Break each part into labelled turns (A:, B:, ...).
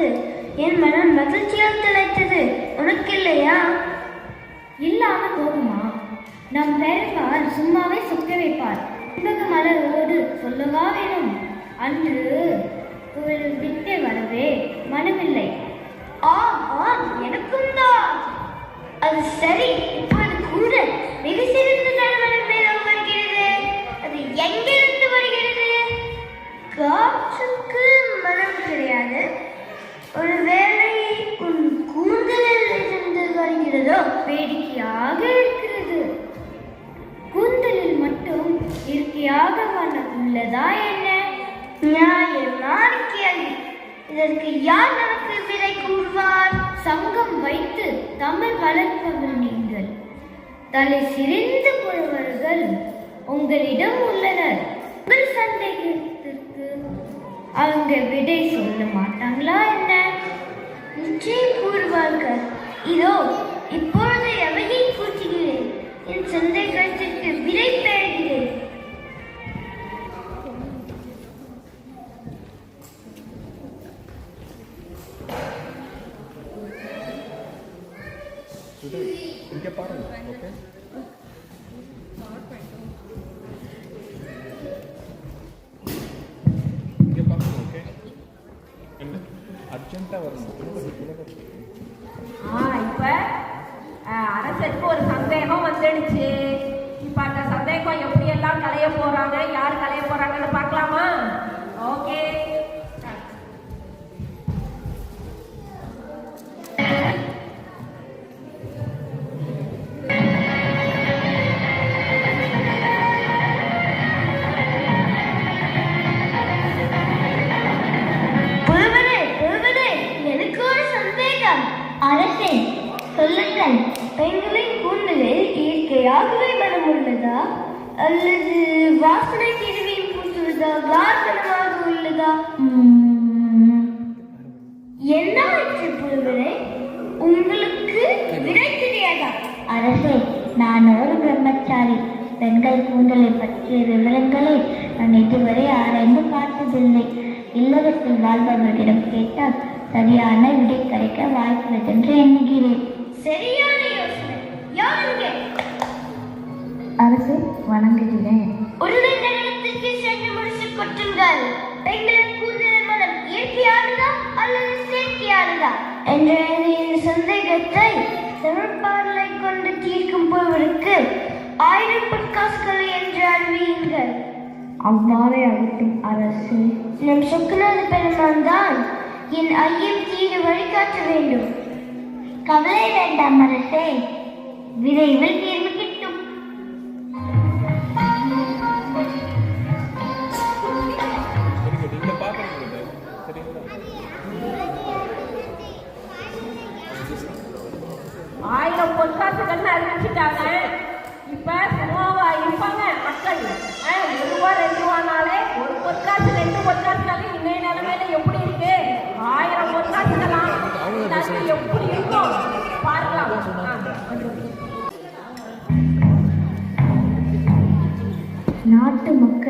A: செய்த என் மனம் மகிழ்ச்சியால் திளைத்தது. உனக்கில்லையா?
B: இல்லாம போகுமா நம் பெருமாள் சும்மாவே சொக்க வைப்பார். செண்பக மலரோடு சொல்லவா வேணும்? அன்று கோவில் விட்டு வரவே மனமில்லை.
A: ஆம் ஆம் எனக்கும் தான். அது சரி. இப்போது கூட மிக சிறந்த
B: நடவடிக்கை தலை சிரிந்து போனவர்கள் உங்களிடம் உள்ளனர். உங்கள் சந்தேகத்திற்கு அவங்க விடை சொல்ல மாட்டாங்களா என்ன?
A: நிச்சயம் கூறுவார்கள். இதோ இப்பொழுது எவையை கூட்டுகிறேன் என் சந்தேகத்திற்கு விடை பெறுகிறேன்.
C: இங்கே பாருங்க ஓகே இங்கே பாருங்க ஓகே என்ன? அர்ஜென்ட்டாக வரணும்.
D: ஆ இப்போ அஹ், அரசருக்கு ஒரு சந்தேகம் வந்துடுச்சு. இப்போ அந்த சந்தேகம் எப்படி எல்லாம் களைய போறாங்க யார் களைய
A: போகிறாங்கன்னு பூசுவதா வாசனமாக உள்ளதா என்ன ஆயிற்று புலவரே உங்களுக்கு விடை தெரியாதா?
E: அரசே நான் ஒரு பிரம்மச்சாரி. பெண்கள் கூந்தலை பற்றிய விவரங்களை நான் இதுவரை ஆராய்ந்து பார்த்ததில்லை. இல்லறத்தில் வாழ்பவர்களிடம் கேட்டால் சரியான விடை கிடைக்க வாய்ப்புள்ளதென்று எண்ணுகிறேன்.
A: சரியான யோசனை.
E: அரசு வணங்குகிறேன்.
A: நகரத்திற்கு சென்று கொட்டுங்கள் பெண்களின் கூந்தல் மனம் இயற்கையானதா அல்லது செயற்கையானதா? என்ற சந்தேகத்தை தமிழ்பாடலை கொண்டு தீர்க்கும் போவருக்கு ஆயிரம் பொற்காசுகள் என்று அறிவியுங்கள்
E: அவ்வாறே அகட்டும் அரசு.
A: நம் சொக்கநாத பெருமான் தான் என் ஐயம் தீர வழிகாட்ட வேண்டும்.
E: கவலை வேண்டாம் அரசே. விரைவில் தீர்வு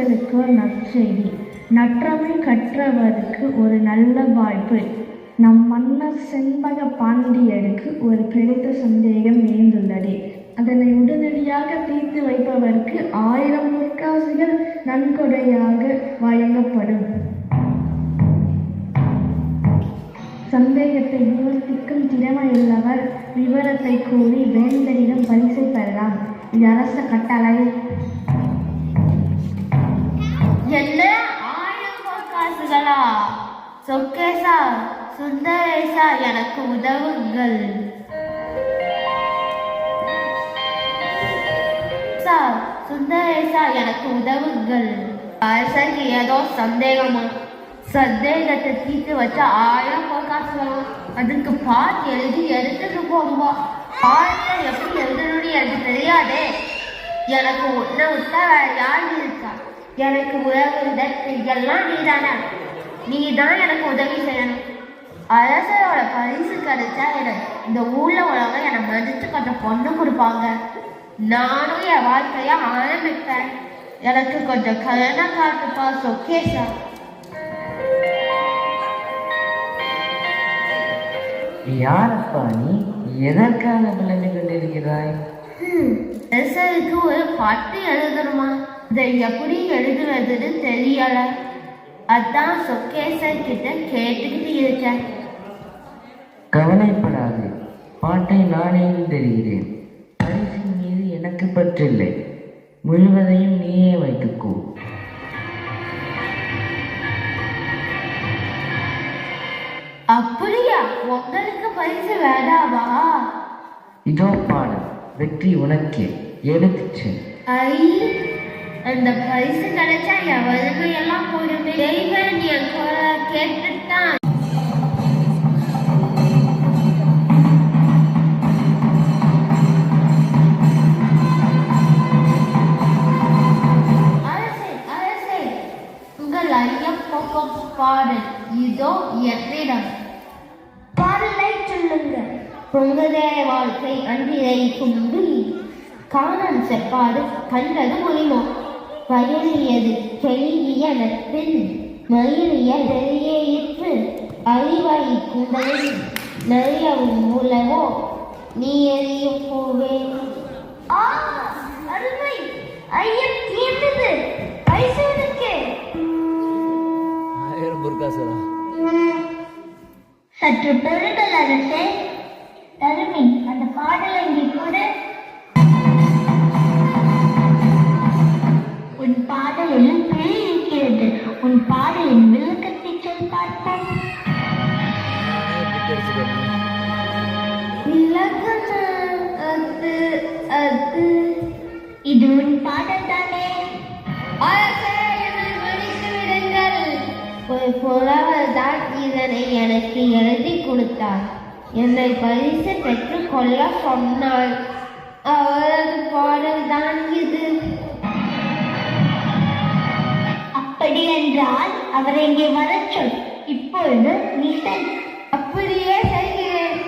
E: மக்களுக்கு ஒரு நற்செய்தி. நற்றமை கற்றவருக்கு ஒரு நல்ல வாய்ப்பு. நம் மன்னர் செண்பக பாண்டியருக்கு ஒரு பெருத்த சந்தேகம் எழுந்துள்ளது. அதனை உடனடியாக தீர்த்து வைப்பவருக்கு ஆயிரம் பொற்காசுகள் நன்கொடையாக வழங்கப்படும். சந்தேகத்தை நிவர்த்திக்கும் திறமையுள்ளவர் விவரத்தை கூறி வேந்தரிடம் பரிசை பெறலாம். இது அரச கட்டளை.
B: என்ன? ஆயிரம் பொற்காசுகளா சொக்கேசா சுந்தரேசா எனக்கு உதவுங்கள். சுந்தரேசா எனக்கு உதவுங்கள். அரசருக்கு ஏதோ சந்தேகமா? சந்தேகத்தை தீர்த்து வச்ச ஆயிரம் பொற்காசு வரும் அதுக்கு பாட்டு எழுதி எடுத்துட்டு போடுவா. பாட்டை எப்படி எழுதணும்னு எனக்கு தெரியாதே. எனக்கு உன்னை விட்டா வேற யார் எனக்கு உதவுதற்கு எல்லாம் நீதானே? நீ தான் எனக்கு உதவி செய்யணும். அரசரோட பரிசு கிடைச்சா எனக்கு இந்த ஊர்ல உள்ளவங்க என்னை மதிச்சு கொஞ்சம் பொண்ணு கொடுப்பாங்க. நானும் என் வாழ்க்கைய ஆரம்பிப்பேன். எனக்கு கொஞ்சம் கல்யாண காட்டுப்பா சொக்கேசா.
F: யாரப்பா நீ? எதற்காக விளம்பி கொண்டிருக்கிறாய்?
B: எஸ்ஐக்கு ஒரு பாட்டு எழுதணுமா? இதை எப்படி எழுதுவதுன்னு தெரியல. அதான் சொக்கேசர் கிட்ட கேட்டுக்கிட்டு இருக்கேன்.
F: கவலைப்படாது பாட்டை நானே தருகிறேன் பரிசின் மீது எனக்கு பற்றில்லை. முழுவதையும் நீயே வைத்துக்கோ.
B: அப்படியா? உங்களுக்கு பரிசு வேண்டாவா?
F: இதோ பாடம் வெற்றி உனக்கே. எடுத்துச் செல்.
B: ஐ அந்த பரிசு கிடைச்சா என் வறுமை எல்லாம் போயிடுமே. தெய்வன் என் குரலை கேட்டுட்டான் அரசே அரசே உங்கள் ஐயப்பக்கம் பாடல் இதோ என்னிடம்.
E: பாடலை சொல்லுங்க
B: பொங்கதே வாழ்க்கை அன்றிரை கும்பி காணன் செப்பாடு கண்டது மொழிமோ. வயலியது கெளிய நட்பின் மயிலிய நெறியிற்று அறிவாய் குந்தலில் நெறியவும் மூலவோ நீ எறியும் பூவே.
E: அருமை. ஐயம் தீர்ந்தது. பரிசு உனக்கு
G: ஆயிரம் பொற்காசுரா
E: சற்று பொருட்கள் அரசே தருமி அந்த பாடலை இங்கே கூட. உன் பாடலில் பிழை இருக்கிறது உன் பாடலின் விளக்கத்தை சொல் பார்ப்போம்
B: அது அது.
E: இது உன் பாடல் தானே.
B: புலவர் தான் இதனை எனக்கு எழுதி கொடுத்தார். என்னை பரிசு பெற்றுக் கொள்ள சொன்னார். அவரது பாடல் தான் இது.
E: அப்படி என்றால் அவரை இங்கே வரச் சொல். இப்பொழுது நீ செல்.
B: அப்படியே செய்கிறேன்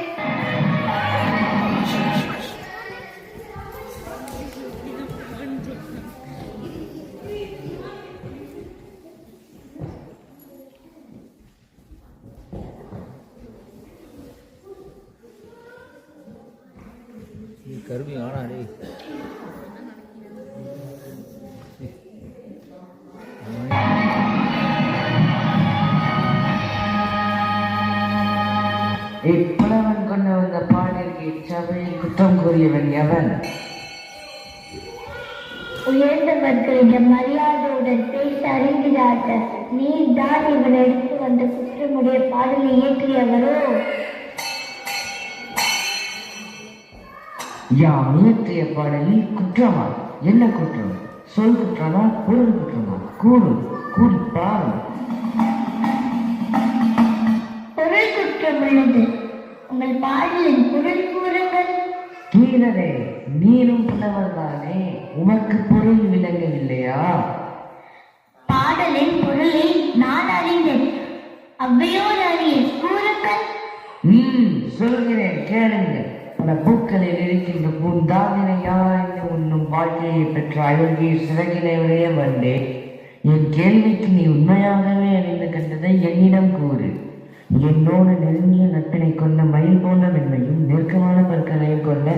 G: கருவி கருமி ஆனா
F: குற்றம் கூறியவன் எவன்?
E: உயர்ந்தவர்களிடம் மரியாதையுடன் பேச அறிகிறார்கள் நீ தான் இவன் எடுத்து வந்த குற்றமுடைய பாடலை இயற்றியவரோ?
F: யாம் இயற்றிய பாடலில் குற்றமா? என்ன குற்றம்? சொல் குற்றமா? பொருள் குற்றமா? கூறு கூறி பாரும்
E: பொருள் குற்றம் உள்ளது. உங்கள் பாடலின் பொருள் கூறுங்கள்.
F: கீழரே நீரும் புலவர் தானே உமக்கு பொருள் விளங்கவில்லையா?
E: பாடலின் பொருளை நான் அறிந்தேன். அவ்வையோர் அறிய கூறுங்கள்.
F: ம் சொல்கிறேன் கேளுங்கள். பல பூக்களில் இருக்கின்ற பூந்தாவினை யாராய்ந்து உண்ணும் வாழ்க்கையை பெற்ற அழகிய சிறகினை உடைய வந்தே என் கேள்விக்கு நீ உண்மையாகவே அறிந்து கண்டதை என்னிடம் கூறு. என்னோடு நெருங்கிய நட்பினை கொண்ட மயில் போன்ற மென்மையும் நெருக்கமான பற்களையும் கொண்ட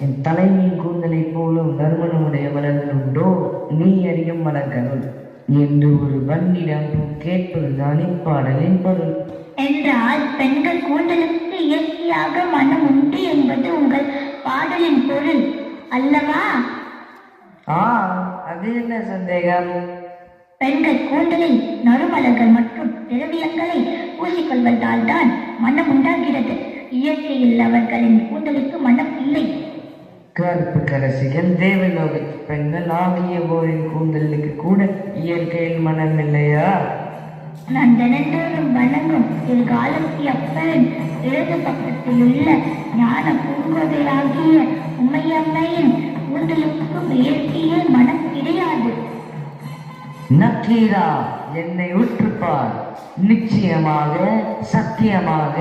F: என் தலைவியின் கூந்தலைப் போலும் நறுமணமுடைய மலர்கள் உண்டோ நீ அறியும் மலர்களுள் என்று ஒரு வன்னிடம் கேட்பதுதான் இப்பாடலின் பொருள்.
E: என்றால் பெண்கள் கூந்தலுக்கு இயற்கையாக மனம் உண்டு என்பது உங்கள் பாடலின் பொருள் அல்லவா?
F: ஆ அது என்ன சந்தேகம்?
E: பெண்கள் கூந்தலில் நறுமலர்கள் மற்றும் திரவியங்களை பூசிக்கொள்வதால் தான் மனம் உண்டாகிறது. இயற்கையில் அவர்களின் கூந்தலுக்கு மனம் இல்லை.
F: கருப்பு கரசிகள் தேவலோகத்து பெண்கள் ஆகிய போரின் கூந்தலுக்கு கூட இயற்கையில் மனம் இல்லையா?
E: நான் தினந்தோறும் வணங்கும் திரு காலத்தி அப்பன் இடது பக்கத்தில் உள்ள ஞான பூங்கோதையாகிய உமையம்மையின் கூந்தலுக்கும் இயற்கையில் மனம் கிடையாது.
F: நக்கீரா என்னை கேட்பார் நிச்சயமாக சத்தியமாக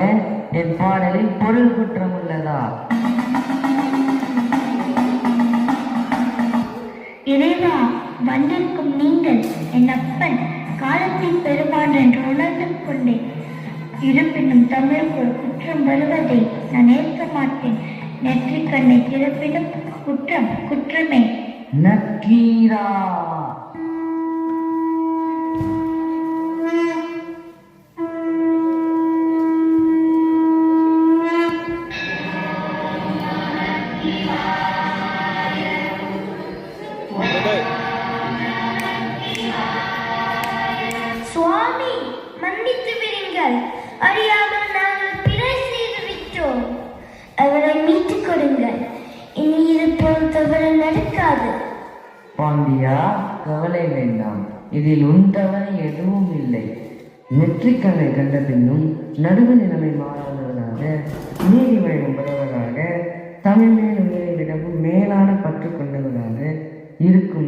F: என் பாடலில் பொருள் குற்றம் உள்ளதா?
E: இறைவா வந்திருக்கும் நீங்கள் என் அப்பன் காலத்தின் பெருமான் என்று உணர்ந்து கொண்டேன் இருப்பினும் தமிழுக்கு ஒரு குற்றம் வருவதை நான் ஏற்க மாட்டேன். நெற்றி கண்ணை திறப்பிடும் குற்றம் குற்றமே.
F: நக்கீரா!
A: மன்னித்து விடுங்கள். அறியாமல் நாங்கள் பிழை செய்து விட்டோம். அவரை மீட்டுக் கொடுங்கள். இனி இது போல் தவறு நடக்காது.
F: பாண்டியா கவலை வேண்டாம். இதில் உன் தவறு எதுவும் இல்லை. நெற்றிக்கண்ணை கண்ட பின்னும் நடுவு நிலைமை மாறாதவராக நீதி வழங்கும் தமிழ் மேல் உயிரை விடவும் மேலான பற்று கொண்டவராக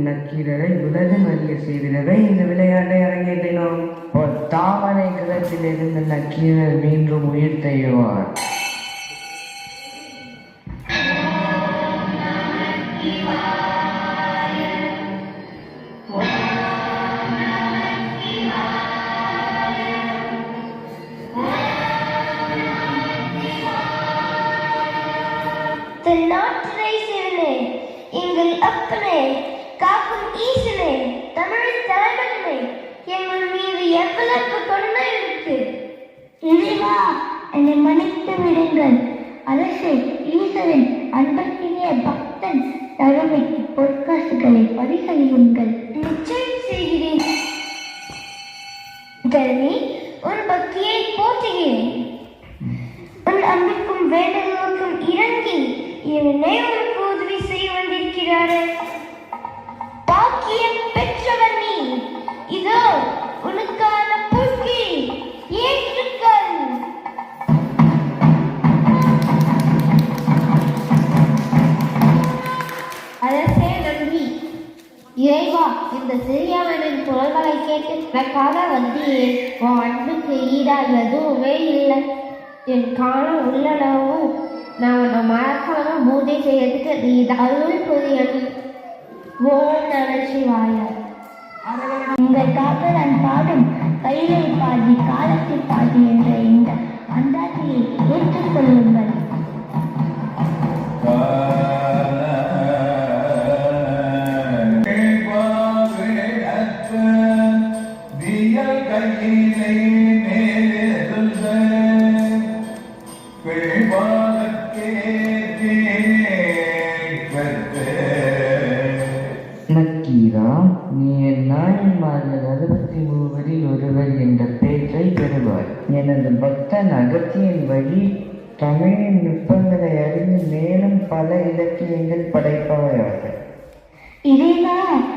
F: நக்கீரரை உலகம் அறிய செய்கிறதை இந்த விளையாட்டை அரங்கேற்றினோம். ஒரு தாமரை கிரகத்தில் இருந்த நக்கீரர் மீண்டும் உயிர் தெய்வார்
A: தென்னாட்டினை சிவனே எங்கள் அப்பனே காக்கும் ஈசனே தமிழ் தலைவனே எங்கள் மீது எவ்வளவு கொடுமை இருக்கு?
E: இறைவா என்னை மன்னித்து விடுங்கள். அரசே ஈஸ்வரன் அன்பத்தினிய பக்தன் தருமைக்கு பொற்காசுகளை பரிசளியுங்கள்.
A: நிச்சயம் செய்கிறேன். தர்மி உன் பக்தியை போற்றுகிறேன். உன் அன்பிற்கும் வேண்டுதலுக்கும் இறங்கி என்னை உனக்கு உதவி செய்ய வந்திருக்கிறாரே.
B: இந்த சிறியவனின் குரல்களை கேட்டு எனக்காக வந்தீர். உன் அன்புக்கு ஈடாக எதுவுமே இல்லை. என் காலம் உள்ளளவும் நான் உன்னை மறக்காம பூஜை செய்யறதுக்கு நீ அருள் புரியணும். ஓம் நமசிவாய
E: உங்களுக்காக நான் பாடும் கைலை பாதி காலத்தில் பாதி என்ற இந்த அந்தாதியை ஏற்றுக்கொள்ளுங்கள்.
F: நுட்பங்களை அறிந்து மேலும் பல இலக்கியங்கள் படைப்பாயாக
E: இறைவா பிறந்த